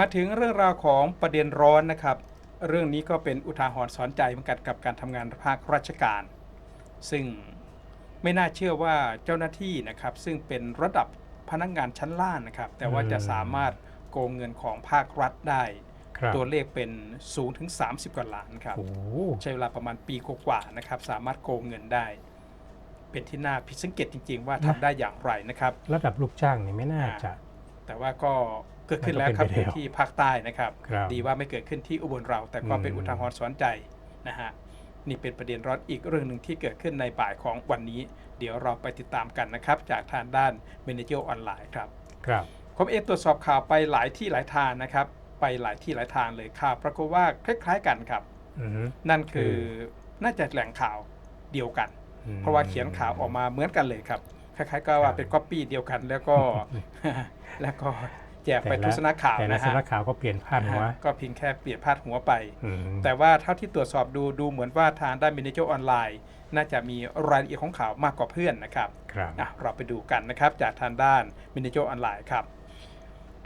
มาถึงเรื่องราวของประเด็นร้อนนะครับ เรื่องนี้ก็เป็นอุทาหรณ์สอนใจเหมือนกันกับการทำงานภาคราชการ ซึ่งไม่น่าเชื่อว่าเจ้าหน้าที่นะครับ ซึ่งเป็นระดับพนักงานชั้นล่างนะครับ แต่ว่าจะสามารถโกงเงินของภาครัฐได้ ครับตัวเลขเป็นสูงถึง 30 กว่าล้านครับ โอ้โหใช้เวลาประมาณปีกว่าๆนะครับ สามารถโกงเงินได้ เป็นที่น่าผิดสังเกตจริง ๆ ว่าทำได้อย่างไรนะครับ ระดับลูกจ้างนี่ไม่น่าจะ แต่ว่าก็ เกิดขึ้นแล้วครับมันก็เป็นไปอยู่แล้วที่ภาคใต้นะครับ ครับ ดีว่าไม่เกิดขึ้นที่อุบลเรา แต่ก็เป็นอืมอุทาหรณ์สอนใจนะฮะนี่เป็นประเด็นร้อนอีกเรื่องหนึ่งที่เกิดขึ้นในบ่ายของวันนี้ เดี๋ยวเราไปติดตามกันนะครับ จากทางด้าน m a n a g e r ออนไลน์ครับ ครับ ผมเองตรวจสอบข่าวไปหลายที่หลายทางนะครับ ไปหลายที่หลายทางเลยข่าวปรากฏว่าคล้าย ๆกันครับ อือฮึ นั่นคือคือน่าจะแหล่งข่าวเดียวกัน อืมเพราะว่าเขียนข่าวออกมาเหมือนกันเลยครับ คล้ายๆก็ว่าเป็นก๊อปปี้เดียวกันแล้วก็ แล้วก็ แจกไปแต่ละทุกสำนักข่าวแต่ละนะฮะสำนักข่าวก็เปลี่ยนพาดหัวนะฮะก็เพียงแค่เปลี่ยนพาดหัวไป อืม แต่ว่าเท่าที่ตรวจสอบดูดูเหมือนว่าทางด้านมินิเจอร์ออนไลน์น่าจะมีรายละเอียดของข่าวมากกว่าเพื่อนนะครับครับ อะเราไปดูกันนะครับจากทางด้านมินิเจอร์ออนไลน์ครับ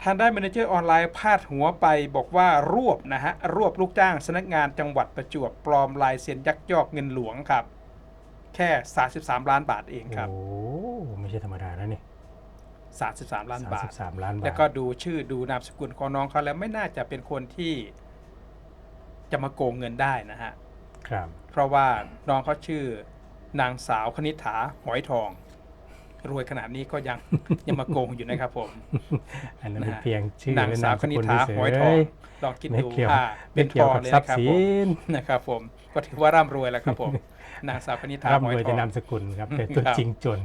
ทางด้านมินิเจอร์ออนไลน์พาดหัวไปบอกว่ารวบนะฮะรวบลูกจ้างสำนักงานจังหวัดประจวบปลอมลายเซ็นยักยอกเงินหลวงครับ แค่ 33 ล้านบาทเองครับ โอ้ ไม่ใช่ธรรมดานะนี่ 33 ล้านบาทสามล้านบาท แล้วก็ดูชื่อดูนามสกุลของน้องเขาแล้วไม่น่าจะเป็นคนที่จะมาโกงเงินได้นะฮะ ครับ เพราะว่าน้องเขาชื่อนางสาวคณิษฐาหอยทอง รวยขนาดนี้ก็ยัง ยังมาโกงอยู่นะครับผม อันนั้นนะเป็นฮะ เพียงชื่อนางและสานาวมคสณิกุษลฐาเฉหอยยทองๆลองคิดไม่ดูเกี่ยวอ่าเป็ไม่นทเกี่ยวองกับเลยทรัพนะครับย์สิผมนนะครับผมก็ถือว่าร่ำรวยแล้วครับผมนางสาวคณิษฐาหร่ำอรยวยทแต่อง นามสกุลครับ แต่ตัวครับ จริงจน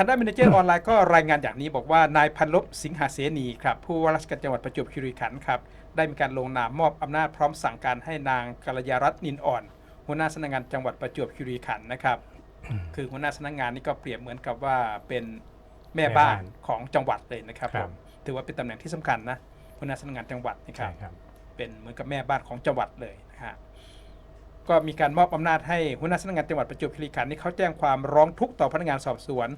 ทางด้านมินเจอร์ออนไลน์ก็รายงานอย่างนี้บอกว่านายพันลบสิงหาเสนีครับผู้ว่าราชการจังหวัดประจวบคีรีขันธ์ครับได้มีการลงนามมอบอำนาจพร้อมสั่งการให้นางกัลยารัตน์นินอ่อน หัวหน้าสำนักงานจังหวัดประจวบคีรีขันธ์นะครับคือหัวหน้าสำนักงานนี่ก็เปรียบเหมือนกับว่าเป็นแม่บ้านแม่บ้านของจังหวัดเลยนะครับคผรับมถือว่าเป็นตำแหน่งที่สำคัญนะหัวหน้าสำนักงานจังหวัดนะคใช่รับครับเป็นเหมือนกับแม่บ้านของจังหวัดเลยนะฮะก็มีการมอบอำนาจให้หัวหน้าสำนักงานจังหวัดประจวบคีรีขันธ์นี่เขาแจ้งความร้องทุกข์ต่อพนักงานสอบสวน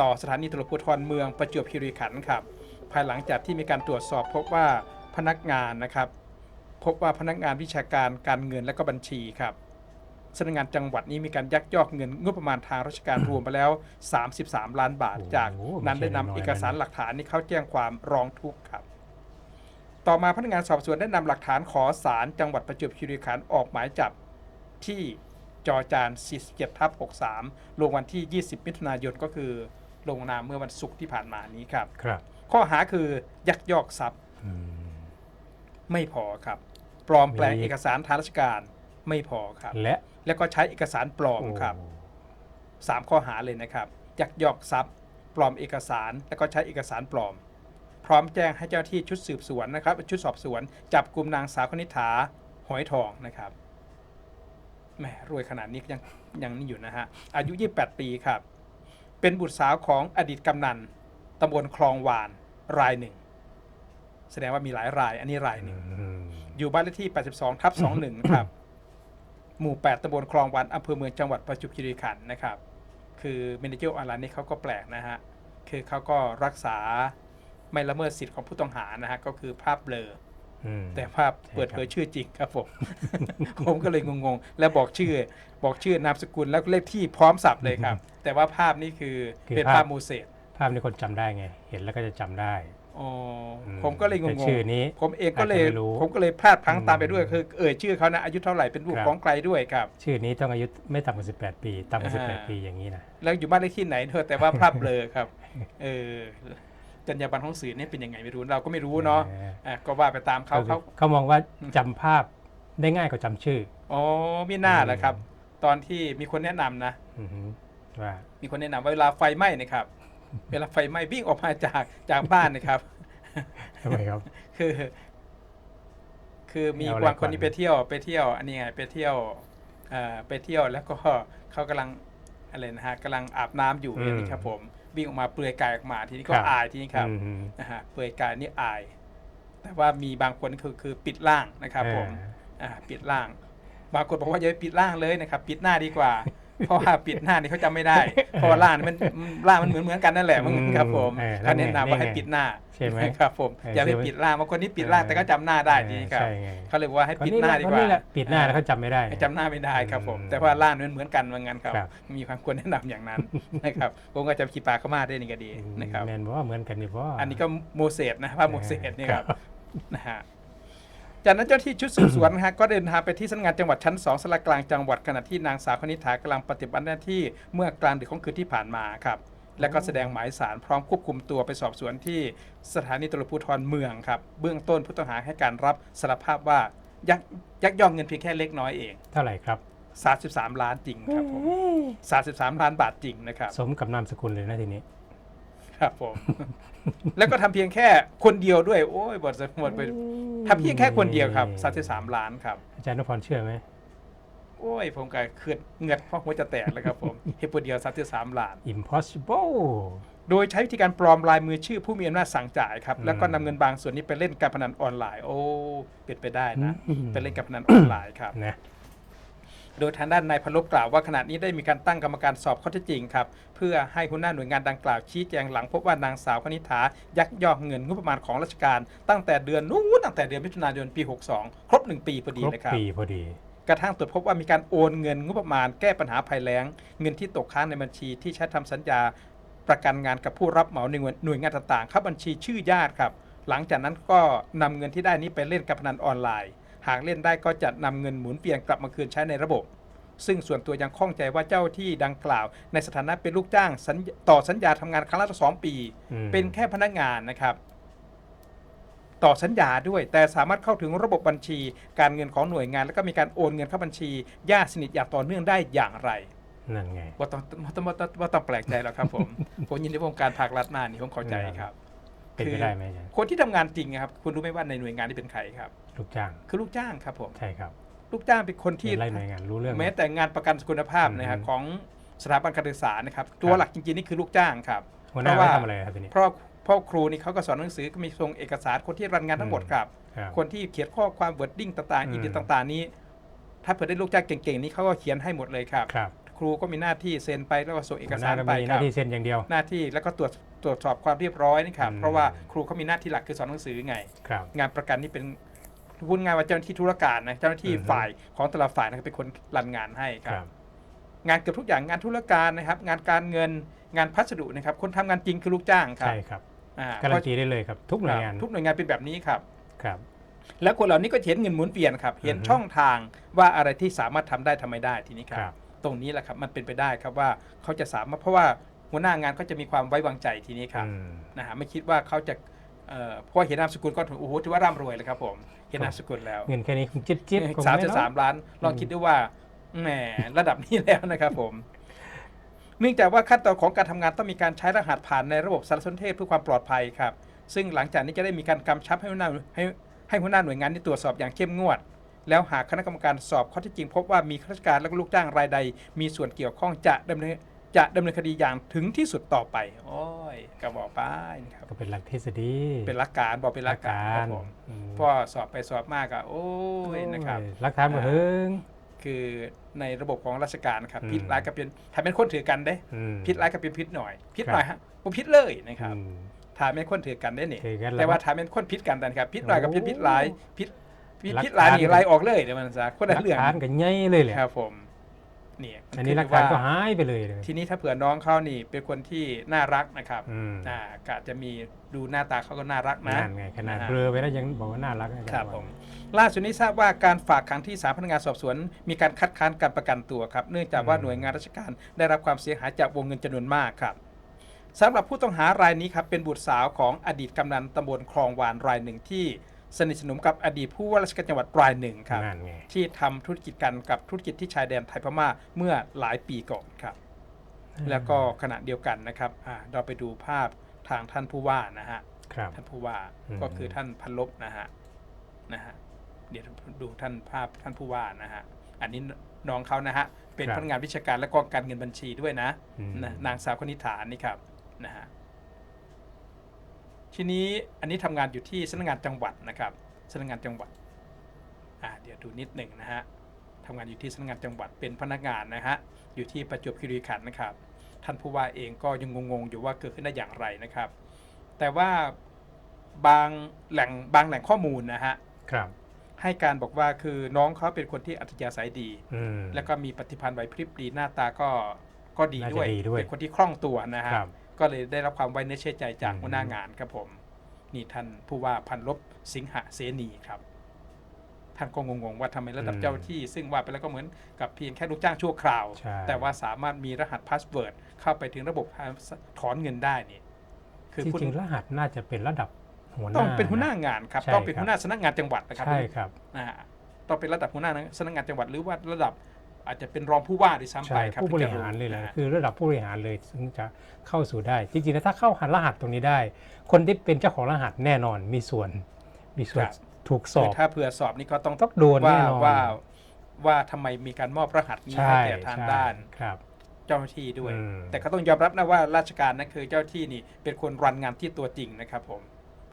ต่อสถานีตำรวจภูธรเมืองประจวบคีรีขันธ์ครับ ภายหลังจากที่มีการตรวจสอบพบว่าพนักงานนะครับ พบว่าพนักงานวิชาการการเงินและก็บัญชีครับสำนักงานจังหวัดนี้มีการยักยอกเงินงบประมาณทางราชการรวมไปแล้ว 33 ล้านบาท จากนั้นได้นำเอกสารหลักฐานนี้เข้าแจ้งความร้องทุกข์ครับ ต่อมาพนักงานสอบสวนได้นำหลักฐานขอศาลจังหวัดประจวบคีรีขันธ์ออกหมายจับที่จอจาน47ทับ63 ลงวันที่ 20 มิถุนายนก็คือ ลงนามเมื่อวันศุกร์ที่ผ่านมานี้ครับ ครับข้อหาคือยักยอกทรัพย์อืมไม่พอครับ ปลอมแปลงมีเอกสารทางราชการไม่พอครับ และแล้วก็ใช้เอกสารปลอมครับ โอ้สามข้อหาเลยนะครับยักยอกทรัพย์ ปลอมเอกสาร แล้วก็ใช้เอกสารปลอม พร้อมแจ้งให้เจ้าหน้าที่ชุดสืบสวนนะครับ ชุดสอบสวน จับกลุ่มนางสาวคณิษฐาหอยทองนะครับแหมรวยขนาดนี้ยังยังนี่อยู่นะฮะอายุ 28 ปีครับ เป็นบุตรสาวของอดีตกำนันตำบลคลองวานรายหนึ่ง แสดงว่ามีหลายราย อันนี้รายหนึ่งอืมอยู่บ้านเลขที่ 82 ทับ 21 ครับ หมู่ 8ตำบลคลองวันอำเภอเมืองจังหวัดประจวบคีรีขันธ์นะครับ คือเมนเจอร์ออนไลน์นี่เขาก็แปลกนะฮะ คือเขาก็รักษาไม่ละเมิดสิทธิ์ของผู้ต้องหานะฮะ ก็คือภาพเบลออืม แต่ภาพเปิดเผยชื่อจริงครับผม ผมก็เลยงงๆ แล้วบอกชื่อ บอกชื่อนามสกุลแล้วก็เลขที่พร้อมสับเลยครับ แต่ว่าภาพนี่คือเป็นภาพมูเสสภาพนี้คนจำได้ไง เห็นแล้วก็จะจำได้อ๋ออมผมก็เลยงแต่งชื่อนี้ๆผมเองก็เลยอาจจะไม่รู้ผมก็เลยพลาดพลั้งอืมตามไปด้วยคือเอ่ยชื่อเขานะอายุเท่าไหร่เป็นลูกครับของใครด้วยครับ ชื่อนี้ต้องอายุไม่ต่ำกว่า18 ปีต่ำกว่าอ่า18 ปีอย่างนี้นะแล้วอยู่บ้านเลขที่ไหนเธอแต่ว่าภาพเบลอครับ เออ จรรยาบรรณของสื่อเนี่ยเป็นยังไงไม่รู้เราก็ไม่รู้เนาะอออะก็ว่าไปตามเขาก็คือเขาเขามองว่าจำภาพได้ง่ายกว่าจำชื่ออ๋อไม่น่าแหละครับ ตอนที่มีคนแนะนำนะอฮึว่ามีคนแนะนำว่าเวลาไฟไหม้นะครับ เวลาไฟไหม้วิ่งออกมาจากจากบ้านนะครับทำไมครับ คือ คือมีเอาอะไรบางคนก่อนนี่ไปเที่ยวไปเที่ยว อันนี้ไงไปเที่ยวเอ่อไปเที่ยวแล้วก็เขากำลังอะไรนะฮะกำลังอาบน้ำอยู่อย่างนี้ครับผม วิ่งออกมาเปลือยกายออกมาทีนี้ก็อายทีนี้ครับอืมนะฮะเปลือยกายนี่อาย แต่ว่ามีบางคนคือคือปิดล่างนะครับผมเอออ่าปิดล่างบางคนบอกว่าอย่าไปปิดล่างเลยนะครับ ปิดหน้าดีกว่า เพราะว่าปิดหน้านี่เขาจำไม่ได้ เพราะว่าล่านี่มันล่ามันเหมือนเหมือนกันนั่นแหละมันครับผมเออเขาแนะนำว่าให้ปิดหน้าใช่ไหมครับผมเอออย่าไปใช่ไหมปิดล่าบางคนนี่ปิดล่าแต่ก็จำหน้าได้ดีครับใช่ไงเขาเลยบอกว่าให้คนปิดนี้หน้าแหละดีคนกว่านี้แหละปิดหน้าแล้วเขาจำไม่ได้จำหน้าไม่ได้ครับผมอืมแต่ว่าล่ามันเหมือนกันเหมือนกันครับครับมีความควรแนะนำอย่างนั้นนะครับผมก็จะขีปลาเข้ามาได้นี่ก็ดีนะครับแมนบอกว่าเหมือนกันนี่เพราะว่าอันนี้ก็โมเสสนะภาพโมเสสนี่ครับครับนะฮะ จากนั้นเจ้าหน้าที่ชุดสืบสวนนะฮะก็เดินทางไปที่สำนักงานจังหวัดชั้นสองสารกลางจังหวัดขณะที่นางสาวคณิษฐากำลังปฏิบัติหน้าที่เมื่อกลางดึกของคืนที่ผ่านมาครับ และก็แสดงหมายสารพร้อมควบคุมตัวไปสอบสวนที่สถานีตำรวจภูธรเมืองครับ เบื้องต้นผู้ต้องหาให้การรับสารภาพว่ายักยักยอกเงินเพียงแค่เล็กน้อยเองเท่าไหร่ครับ 33 ล้านจริงครับผม33 ล้านบาทจริงนะครับ สมกับนามสกุลเลยนะทีนี้ ครับผม แล้วก็ทำเพียงแค่คนเดียวด้วย โอ้ยบทสมบทไปทำเพียงแค่คนเดียวครับ33ล้านครับ อาจารย์นพรเชื่อไหมโอ้ย ผมก็เคืดเงือดเพราะหัวจะแตกแล้วครับผมเฮดคนเดียว33ล้าน impossible โดยใช้วิธีการปลอมลายมือชื่อผู้มีอำนาจสั่งจ่ายครับอืมแล้วก็นำเงินบางส่วนนี้ไปเล่นการพนันออนไลน์ โอ้เป็นไปได้นะอืมไปเล่นการพนันออนไลน์ครับ นะ โดยทางด้านนายพลบกล่าวว่าขณะนี้ได้มีการตั้งกรรมการสอบข้อเท็จจริงครับเพื่อให้หัวหน้าหน่วยงานดังกล่าวชี้แจงหลังพบว่านางสาวคณิษฐายักยอกเงินงบประมาณของราชการ ตั้งแต่เดือนนู้นตั้งแต่เดือนมิถุนายนปี 62 ครบ 1 ปีพอดีครบเลยครับ ปีพอดี กระทั่งตรวจพบว่ามีการโอนเงินงบประมาณแก้ปัญหาภัยแล้ง เงินที่ตกค้างในบัญชีที่ใช้ทำสัญญา ประกันงานกับผู้รับเหมาในหน่วยงานต่างๆเข้าบัญชีชื่อญาติครับ หลังจากนั้นก็นำเงินที่ได้นี้ไปเล่นการพนันออนไลน์ หากเล่นได้ก็จะนำเงินหมุนเปลี่ยนกลับมาคืนใช้ในระบบ ซึ่งส่วนตัวยังข้องใจว่าเจ้าที่ดังกล่าว ในสถานะเป็นลูกจ้างสัญญต่อสัญญาทำงานครั้งละสองปีอืมเป็นแค่พนักงานนะครับต่อสัญญาด้วย แต่สามารถเข้าถึงระบบบัญชี การเงินของหน่วยงาน แล้วก็มีการโอนเงินเข้าบัญชีญาติสนิทอย่างต่อเนื่องได้อย่างไรนั่นไงว่าต้องว่าต้องว่าต้องว่าต้องแปลกใจหรอกครับผม ผมยินดีวงการภาครัฐมานี่ผมเข้าใจครับ เป็นไปได้ไหมอาจารย์คนที่ทำงานจริงนะครับ คุณรู้ไหมว่าในหน่วยงานที่เป็นใครครับ ลูกจ้าง คือลูกจ้างครับผมใช่ครับลูกจ้างเป็นคนที่เป็นไล่หน่วยงานรู้เรื่องไหมแม้แต่งานประกันคุณภาพนะครับอืม ของสถาบันการศึกษานะครับ ตัวครับหลักจริงๆนี่คือลูกจ้างครับ หัวหน้าเพราะไม่ว่าทำอะไรครับทีนี้ เพราะเพราะครูนี่เขาก็สอนหนังสือก็มีส่งเอกสารคนที่รันงานทั้งหมดครับ ครับ คนที่เขียนข้อความเวิร์ดดิ้งต่างอืๆม อีดิต่างๆ นี้ ถ้าเผื่อได้ลูกจ้างเก่งๆ นี่เขาก็เขียนให้หมดเลยครับ ครับครูก็มีหน้าที่เซ็นไปแล้วก็ส่งเอกหัวหสาน้ารก็ไปมีหคน้ารับที่เซ็นอย่างเดียว หน้าที่แล้วก็ตรวจ ตรวจสอบความเรียบร้อยนี่ครับอืม เพราะว่าครูเขามีหน้าที่หลักคือสอนหนังสือไง ครับ งานประกันนี่เป็นพูดง่ายว่าเจ้าหน้าที่ธุรการนะเจ้าหน้าที่อือฮึ ฝ่ายของแต่ละฝ่ายนะครับเป็นคนรันงานให้คครัรับบงานเกือบทุกอย่างงานธุรการนะครับ งานการเงินงานพัสดุนะครับ คนทำงานจริงคือลูกจ้างครับใช่ครับอ่าการันตีได้เลยครับ ทุกหน่วยงานทุกหน่วยงานเป็นแบบนี้ครับ ครับ แล้วคนเหล่านี้ก็เห็นเงินหมุนเปลี่ยนครับ เห็นอือฮึ ช่องทางว่าอะไรที่สามารถทำได้ทำไม่ได้ทีนี้ครัครับบตรงนี้แหละครับมันเป็นไปได้ครับว่าเขาจะสามารถเพราะว่า หัวหน้างานก็จะมีความไว้วางใจทีนี้ครับอืมนะฮะไม่คิดว่าเขาจะเอ่อเพราะเห็นนามสกุลก็ถือโอ้โหถือว่าร่ำรวยเลยครับผมเห็นนามสกุลแล้วเงินแค่นี้คงจิ๊บจิ๊บคงสามไม่สิบเนาะสามล้านลองคิดดูว่าแหมระดับนี้แล้วนะครับผมเนื่องจากว่าขั้นตอนของการทำงานต้องมีการใช้รหัสผ่านในระบบสารสนเทศเพื่อความปลอดภัยครับ ซึ่งหลังจากนี้จะได้มีการกำชับให้หัวหน้าให้ให้หัวหน้าหน่วยงานที่ตรวจสอบอย่างเข้มงวด แล้วหากคณะกรรมการสอบข้อเท็จจริง พบว่ามีข้าราชการและก็ลูกจ้างรายใด มีส่วนเกี่ยวข้องจะดำเนิน จะดำเนินคดีอย่างถึงที่สุดต่อไป โอ้ยก็บอกไปนะครับ ก็เป็นหลักทฤษฎีเป็นหลักการบอกเป็นหลักการครับผมอืมเพราะสอบไปสอบมากอะโอ้ยนะครับโอ้ยหลักฐานมาเฮิง คือในระบบของราชการครับอืม พิษร้ายกับเป็นถ้าเป็นคนถือกันได้ อืม พิษร้ายกับเป็นพิษหน่อยพิษครับหน่อยฮะผมพิษเลยนะครับอืม ถ้าเป็นคนถือกันได้เนี่ยถือกันแล้วแต่ว่าถ้าเป็นคนพิษกันแต่นะครับพิษหน่อยกับพิษโอ้พิษร้ายพิษพิษหลักพิษร้ายฐาน นี่ไล่ออกเลยเดี๋ยวมันซะคนหละลักเรื่องฐานกันใหญ่เลยแหละ ครับผม เนี่ยอันนี้หลักคืฐานก็ว่าหายไปเลยเลยทีนี้ถ้าเผื่อน้องเขานี่เป็นคนที่น่ารักนะครับอืมอ่าก็จะมีดูหน้าตาเขาก็น่ารักนะนั่นไงขนาดะฮะเบลอไปแล้วยังบอกว่าน่ารักนะครับผมล่าสุดนี้ทราบว่าการฝากขังที่ศาลพนักงานสอบสวน มีการคัดค้านการประกันตัวครับ เนื่องจากว่าหน่วยงานราชการได้รับความเสียหายจากวงเงินจำนวนมากครับสำหรับผู้ต้องหารายนี้ครับเป็นบุตรสาวของอดีตกำนันตำบลคลองวานรายหนึ่งที่ สนิทสนมกับอดีตผู้ว่าราชการจังหวัดรายหนึ่งครับนั่นไงที่ทำธุรกิจกันกับธุรกิจที่ชายแดนไทยพม่าเมื่อหลายปีก่อนครับ แล้วก็ขณะเดียวกันนะครับอ่าเราไปดูภาพทางท่านผู้ว่านะฮะ ครับ ท่านผู้ว่าอืม ก็คือท่านพันลบนะฮะนะฮะเดี๋ยวดูท่านภาพท่านผู้ว่านะฮะอันนี้น้องเขานะฮะเป็นพนักงานวิชาการและก็การเงินบัญชีด้วยนะอืมนะนางสาวคณิษฐานี่ครับนะฮะ ทีนี้อันนี้ทำงานอยู่ที่สำนักงานจังหวัดนะครับสำนักงานจังหวัดอ่าเดี๋ยวดูนิดหนึ่งนะฮะทำงานอยู่ที่สำนักงานจังหวัดเป็นพนักงานนะฮะอยู่ที่ประจวบคีรีขันธ์นะครับ ท่านผู้ว่าเองก็ยังงงๆอยู่ว่าเกิดขึ้นได้อย่างไรนะครับ แต่ว่าบางแหล่งบางแหล่งข้อมูลนะฮะครับให้การบอกว่าคือน้องเขาเป็นคนที่อัธยาศัยดีอืมแล้วก็มีปฏิพันธ์ไหวพริบดีหน้าตาก็ก็ดีน่าจะด้วยดีด้วย เป็นคนที่คล่องตัวนะฮะครับ ก็เลยได้รับความไว้เนื้อเชื่อใจจากอืมหัวหน้างานครับผม นี่ท่านผู้ว่าพันลบสิงหเสนีครับ ท่านก็งงๆว่าทำไมระดับเจ้าหน้าที่ ซึ่งว่าไปแล้วก็เหมือนกับเพียงแค่ลูกจ้างชั่วคราว ใช่ แต่ว่าสามารถมีรหัสพาสเวิร์ดเข้าไปถึงระบบถอนเงินได้นี่คือที่คุณจริงรหัสน่าจะเป็นระดับหัวหน้า ต้องเป็นหัวหน้างานครับ ใช่ต้องเป็นครับ หัวหน้าสำนักงานจังหวัดนะครับ ใช่ครับ นะฮะต้องเป็นระดับหัวหน้าสำนักงานจังหวัดหรือว่าระดับ อาจจะเป็นรองผู้ว่าด้วยซ้ำไปใช่ครับผู้บริหารถึงจะเลยแหละนะฮะคือระดับผู้บริหารเลยซึ่งจะเข้าสู่ได้ จริงๆแล้วถ้าเข้าหันรหัสตรงนี้ได้ คนที่เป็นเจ้าของรหัสแน่นอนมีส่วน มีส่วนถูกสอคือบถ้าเผื่อสอบนี่ก็ต้องต้องโดนว่าแน่นอนว่าว่าทำไมมีการมอบรหัสนี้ใช่ให้แก่ทางใช่ด้านครับเจ้าหน้าที่ด้วยอืมแต่ก็ต้องยอมรับนะว่าราชการนั้นคือเจ้าหน้าที่นี่เป็นคนรันงานที่ตัวจริงนะครับผม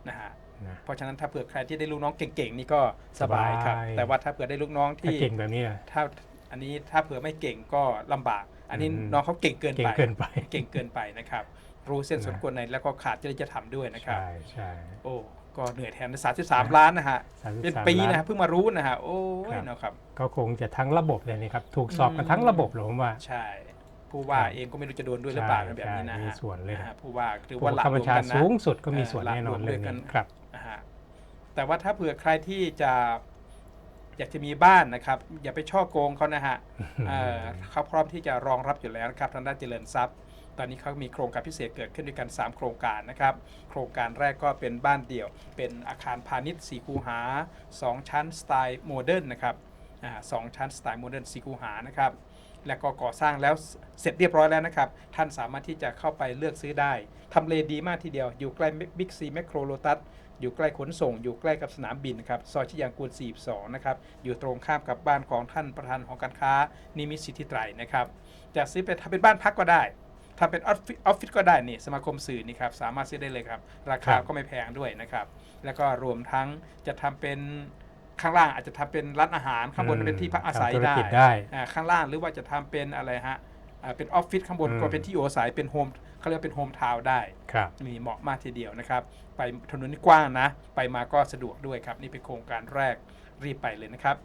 นะฮะนะเพราะฉะนั้นถ้าเผื่อใครที่ได้ลูกน้องเก่งๆนี่ก็สบายครับสบายแต่ว่าถ้าเผื่อได้ลูกน้องถ้าที่เก่งแบบนี้นะถ้า อันนี้ถ้าเผื่อไม่เก่งก็ลำบาก อันนี้อืมน้องเขาเก่งเกินเก่ไปงเกินไปเก่งเกินไปนะครับ รู้เส้นนะสมควรในแล้วก็ขาดจริยธรรมด้วยนะครับ ใช่ใช่โอ้ก็เหนื่อยแทนสามสิบสามล้านนะฮะ33เป็นปีนะล้าฮะเพิ่งมารู้นะฮะ โอ้ยครับนะครับ ก็คงจะทั้งระบบเลยนะครับ ถูกสอบกันอืมทั้งระบบเลยผมว่า ใช่ ผู้ว่าครับเองก็ไม่รู้จะโดนด้วยหรือเปล่าใช่แบบนี้นะใช่มีฮะส่วนเลยนะะฮะผู้ว่าหรือผู้ว่าหลับักงคับรบัวญมชากันนะสูงสุดก็มีเออส่วนหลักแน่นอนรวมเลด้วยยกันี่นครับนะฮะแต่ว่าถ้าเผื่อใครที่จะ อยากจะมีบ้านนะครับ อย่าไปช่อโกงเขานะฮะเอ่อเขาพร้อมที่จะรองรับอยู่แล้วนะครับทางด้านเจริญทรัพย์ ตอนนี้เขามีโครงการพิเศษเกิดขึ้นด้วยกัน 3 โครงการนะครับ โครงการแรกก็เป็นบ้านเดี่ยว เป็นอาคารพาณิชย์สีคูหา 2 ชั้นสไตล์โมเดิร์นนะครับอาสองชั้นสไตล์โมเดิร์นสีคูหานะครับ แล้วก็ก่อสร้างแล้วเสร็จเรียบร้อยแล้วนะครับ ท่านสามารถที่จะเข้าไปเลือกซื้อได้ทำเลดีมากทีเดียว อยู่ใกล้บิ๊กซีแมคโครโลตัสอยู่ใกล้ขนส่ง อยู่ใกล้กับสนามบินนะครับซอยชิยางกูล 42 นะครับ อยู่ตรงข้ามกับบ้านของท่านประธานของการค้า นิมิตสิทธิไตรนะครับ จะซื้อไปทำเป็นบ้านพักก็ได้ทำเป็นออฟฟิศก็ได้นี่สมาคมสื่อนี่ครับสามารถซื้อได้เลยครับ ราคาก็ไม่แพงด้วยนะครับ แล้วก็รวมทั้งจะทำเป็น ข้างล่างอาจจะทำเป็นร้านอาหารข้างบนเป็นที่พักอาศัยทำธุรได้กิจได้อ่าข้างล่างหรือว่าจะทำเป็นอะไรฮะอ่าเป็นออฟฟิศข้างบนอืมก็เป็นที่อยู่อาศัยเป็นโฮมเขาเรียกว่าเป็นโฮมทาวน์ได้ครับมีเหมาะมากทีเดียวนะครับ ไปถนนนี่กว้างนะ ไปมาก็สะดวกด้วยครับ นี่เป็นโครงการแรกรีบไปเลยนะครับ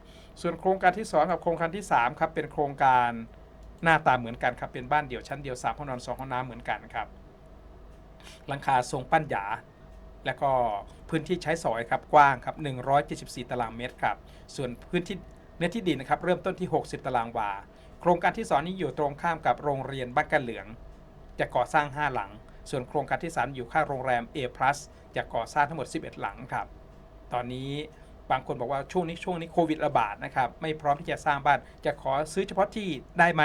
ส่วนโครงการที่ 2 กับโครงการที่ 3 ครับ เป็นโครงการหน้าตาเหมือนกันครับ เป็นบ้านเดี่ยวชั้นเดียว3ห้องนอน2ห้องน้ำเหมือนกันครับหลังคาทรงปั้นหยา แล้วก็พื้นที่ใช้สอยครับกว้างครับ174 ตารางเมตรครับส่วนพื้นที่เนื้อที่ดินนะครับเริ่มต้นที่ 60 ตารางวา โครงการที่สองนี้อยู่ตรงข้ามกับโรงเรียนบ้านกันเหลือง จะก่อสร้าง 5 หลัง ส่วนโครงการที่ 3 อยู่ข้างโรงแรม A+ จะก่อสร้างทั้งหมด 11 หลังครับ ตอนนี้บางคนบอกว่าช่วงนี้ช่วงนี้โควิดระบาดนะครับไม่พร้อมที่จะสร้างบ้านจะขอซื้อเฉพาะที่ได้ไหม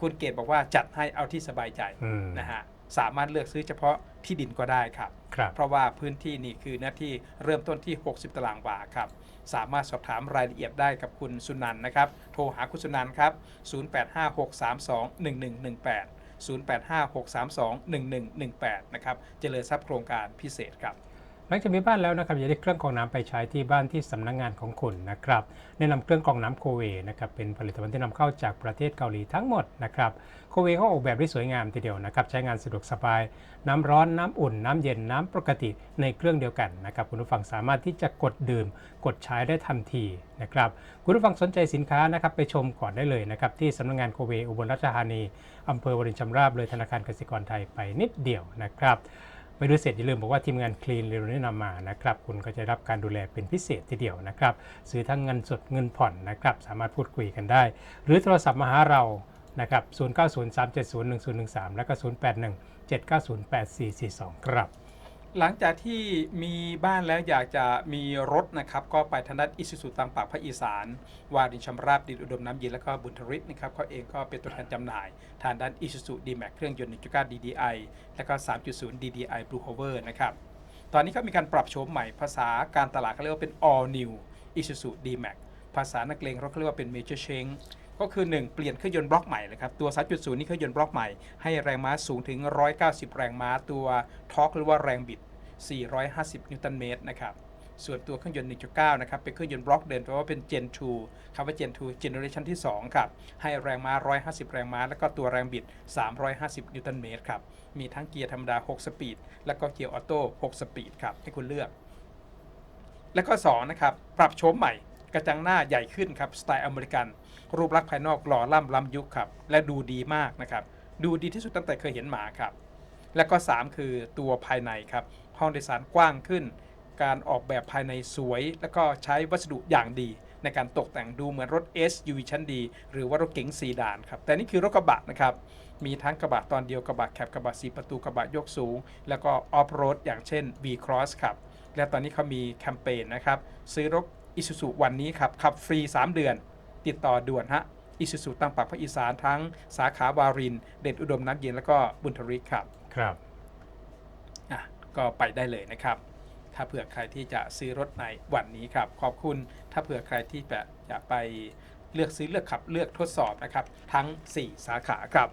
คุณเกตบอกว่าจัดให้เอาที่สบายใจอืมนะฮะสามารถเลือกซื้อเฉพาะที่ดินก็ได้ครับ ครับ เพราะว่าพื้นที่นี่คือหน้าที่เริ่มต้นที่ 60 ตารางวาครับ สามารถสอบถามรายละเอียดได้กับคุณสุนันท์นะครับ โทรหาคุณสุนันท์ครับ 0856321118 0856321118 นะครับ เจริญทรัพย์โครงการพิเศษครับ หลังจากมีบ้านแล้วนะครับอย่าได้เครื่องกรองน้ำไปใช้ที่บ้านที่สำนักงานของคุณนะครับแนะนำเครื่องกรองน้ำโคเวนะครับเป็นผลิตภัณฑ์ที่นำเข้าจากประเทศเกาหลีทั้งหมดนะครับโคเวเขาออกแบบได้สวยงามทีเดียวนะครับใช้งานสะดวกสบาย น้ำร้อนน้ำอุ่น น้ำเย็นน้ำปกติในเครื่องเดียวกันนะครับคุณผู้ฟังสามารถที่จะกดดื่ม กดใช้ได้ทันทีนะครับคุณผู้ฟังสนใจสินค้านะครับไปชมก่อนได้เลยนะครับที่สำนักงานโคเวอุบลราชธานีอำเภอวรินชำราบเลยธนาคารกสิกรไทยไปนิดเดียวนะครับ ไม่ดูเสร็จอย่าลืมบอกว่าทีมงานคลีนเรโแนะนำมานะครับคุณก็จะรับการดูแลเป็นพิเศษทีเดียวนะครับซื้อทั้งเงินสดเงินผ่อนนะครับสามารถพูดคุยกันได้ หรือโทรศัพท์มาหาเรานะครับ 0903701013 แล้วก็ 0817908442 ครับ หลังจากที่มีบ้านแล้วอยากจะมีรถนะครับ ก็ไปทางด้านอิสุสุตามปากภาคอีสาน วารินชำราบดินอุดมน้ำเย็นแล้วก็บุญทริศนะครับเขาเองก็เป็นตัวแทนจำหน่าย ทางด้านอิสุสุดีแม็กเครื่องยนต์1.9 DDI แล้วก็ 3.0 DDI Blue Hover นะครับ ตอนนี้ก็มีการปรับโฉมใหม่ภาษาการตลาดเขาเรียกว่าเป็น all new Isuzu D-Max ภาษานักเลงเขาเรียกว่าเป็น major change ก็คือ 1 เปลี่ยนเครื่องยนต์บล็อกใหม่เลยครับ ตัว 3.0 นี่เครื่องยนต์บล็อกใหม่ ให้แรงม้าสูงถึง 190 แรงม้า ตัวทอร์กหรือว่าแรงบิด 450 นิวตันเมตรนะครับ ส่วนตัวเครื่องยนต์ 1.9 นะครับ เป็นเครื่องยนต์บล็อกเดินแปลว่าเป็น Gen 2คำว่า Gen 2 Generation ที่ 2 ครับ ให้แรงม้า 150 แรงม้า แล้วก็ตัวแรงบิด 350 นิวตันเมตรครับ มีทั้งเกียร์ธรรมดา 6 สปีด แล้วก็เกียร์ออโต้ 6 สปีดครับ ให้คุณเลือก และก็2นะครับ ปรับโฉมใหม่ กระจังหน้าใหญ่ขึ้นครับสไตล์อเมริกัน รูปลักษณ์ภายนอกหล่อล่ำล้ำยุคครับและดูดีมากนะครับดูดีที่สุดตั้งแต่เคยเห็นหมาครับและก็ 3 คือตัวภายในครับห้องโดยสารกว้างขึ้น การออกแบบภายในสวย แล้วก็ใช้วัสดุอย่างดี ในการตกแต่งดูเหมือนรถ SUV ชั้นดี หรือว่ารถเก๋งซีดานครับแต่นี่คือรถกระบะนะครับมีทั้งกระบะตอนเดียวกระบะแคบกระบะสีประตูกระบะยกสูง แล้วก็ออฟโรดอย่างเช่น V Cross ครับและตอนนี้เขามีแคมเปญนะครับซื้อรถ Isuzu วันนี้ครับขับฟรี 3 เดือน ติดต่อด่วนฮะ Isuzu ตั้งปักภาคอีสานทั้งสาขาวาริน เด่นอุดมน้ำเย็นแล้วก็บุญทริกครับครับอะก็ไปได้เลยนะครับ ถ้าเผื่อใครที่จะซื้อรถในวันนี้ครับ ขอบคุณถ้าเผื่อใครที่แบบอยากไปเลือกซื้อเลือกขับเลือกทดสอบนะครับ ทั้ง 4 สาขาครับ